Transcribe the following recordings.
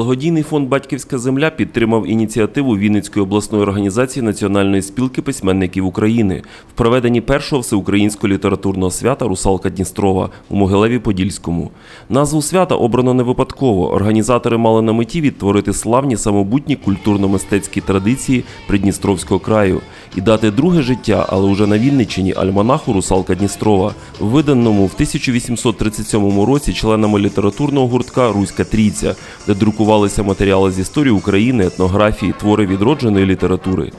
Благодійний фонд Батьківська земля підтримав ініціативу Вінницької обласної організації Національної спілки письменників України в проведенні першого всеукраїнського літературного свята Русалка Дністрова у Могилеві-Подільському. Назву свята обрано не випадково. Організатори мали на меті відтворити славні самобутні культурно-мистецькі традиції Придністровського краю і дати друге життя, але уже на Вінниччині альманаху Русалка Дністрова, виданому в 1837 році членами літературного гуртка Руська Трійця, де друкувалися матеріали з історії України, етнографії, твори відродженої літератури.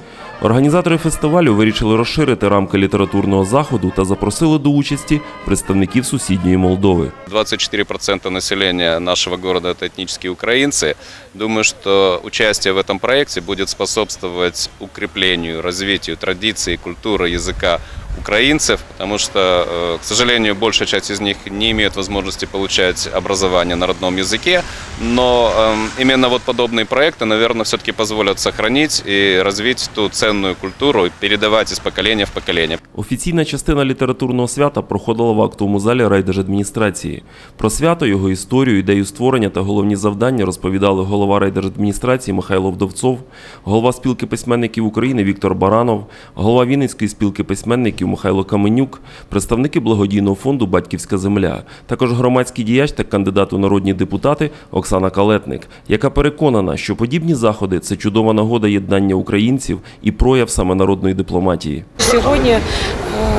Організатори фестивалю вирішили розширити рамки літературного заходу та запросили до участі представників сусідньої Молдови. 24% населения нашего города – это этнические украинцы. Думаю, что участие в этом проекте будет способствовать укреплению, развитию традиций, культуры, языка украинцев, потому что, э, к сожалению, большая часть из них не имеет возможности получать образование на родном языке, но эм, именно вот подобные проекты, наверное, все-таки позволят сохранить и развить ту ценную культуру и передавать из поколения в поколение. Офіційна частина літературного свята проходила в актовому залі райдержадміністрації. Про свято, його історію, ідею створення та головні завдання розповідали голова райдержадміністрації Михайло Вдовцов, голова спілки письменників України Віктор Баранов, голова Вінницької спілки письменників Михайло Каменюк, представники благодійного фонду Батьківська земля, також громадський діяч та кандидат у народні депутати Оксана Калетник, яка переконана, що подібні заходи це чудова нагода єднання українців і прояв саме народної дипломатії. Сьогодні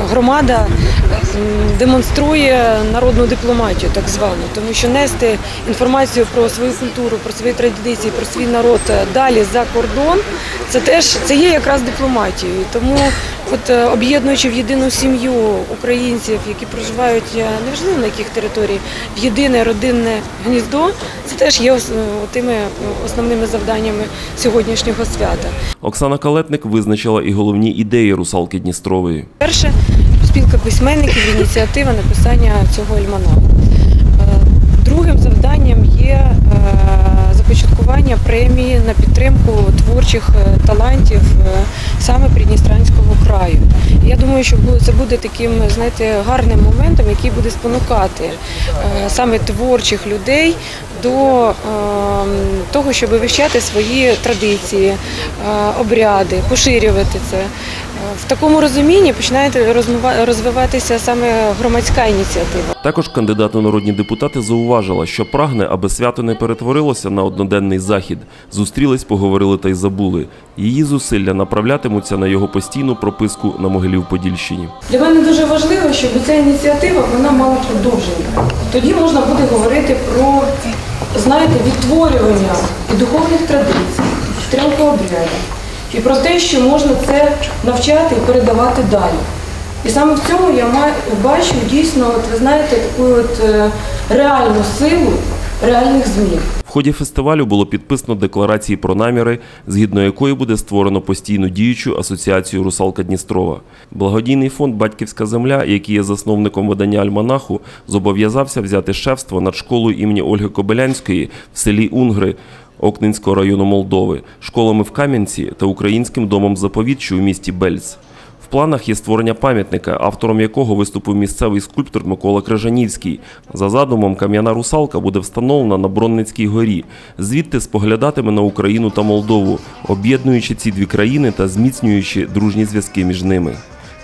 громада демонструє народну дипломатію, так звану, тому що нести інформацію про свою культуру, про свої традиції, про свій народ е, далі за кордон, це теж це є якраз дипломатією. Тому, от е, об'єднуючи в єдину сім'ю українців, які проживають неважливо на яких територій, в єдине родинне гніздо, це теж є е, тими основними завданнями сьогоднішнього свята. Оксана Калетник визначила і головні ідеї русалки Дністрової. Перше спілка письменників, ініціатива написання цього альманаху. Е, Другим завданням є е, започаткування премії на підтримку творчих е, талантів саме Придністранського краю. Я думаю, що це буде таким, знаєте, гарним моментом, який буде спонукати саме творчих людей до того, щоб вивчати свої традиції, обряди, поширювати це. В такому розумінні починає розвиватися саме громадська ініціатива. Також кандидат у народні депутати зауважила, що прагне, аби свято не перетворилося на одноденний захід. Зустрілись, поговорили та й забули. Її зусилля направлятимуться на його постійну прописку на могилі в Подільщині. Для мене дуже важливо, щоб ця ініціатива вона мала продовження. Тоді можна буде говорити про знаєте, відтворювання і духовних традицій, підтримку обрядів, і про те, що можна це навчати і передавати далі. І саме в цьому я бачу дійсно, от, ви знаєте, таку от, е, реальну силу реальних змін. В ході фестивалю було підписано декларації про наміри, згідно якої буде створено постійну діючу асоціацію Русалка Дністрова. Благодійний фонд Батьківська земля, який є засновником видання Альманаху, зобов'язався взяти шефство над школою імені Ольги Кобилянської в селі Унгри. Окненського району Молдови, школами в Кам'янці та українським домом заповіт, у місті Бельц. В планах є створення пам'ятника, автором якого виступив місцевий скульптор Микола Крижанівський. За задумом, кам'яна русалка буде встановлена на Бронницькій горі. Звідти споглядатиме на Україну та Молдову, об'єднуючи ці дві країни та зміцнюючи дружні зв'язки між ними.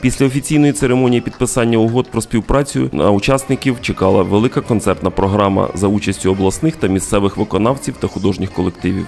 Після офіційної церемонії підписання угод про співпрацю на учасників чекала велика концертна програма за участю обласних та місцевих виконавців та художніх колективів.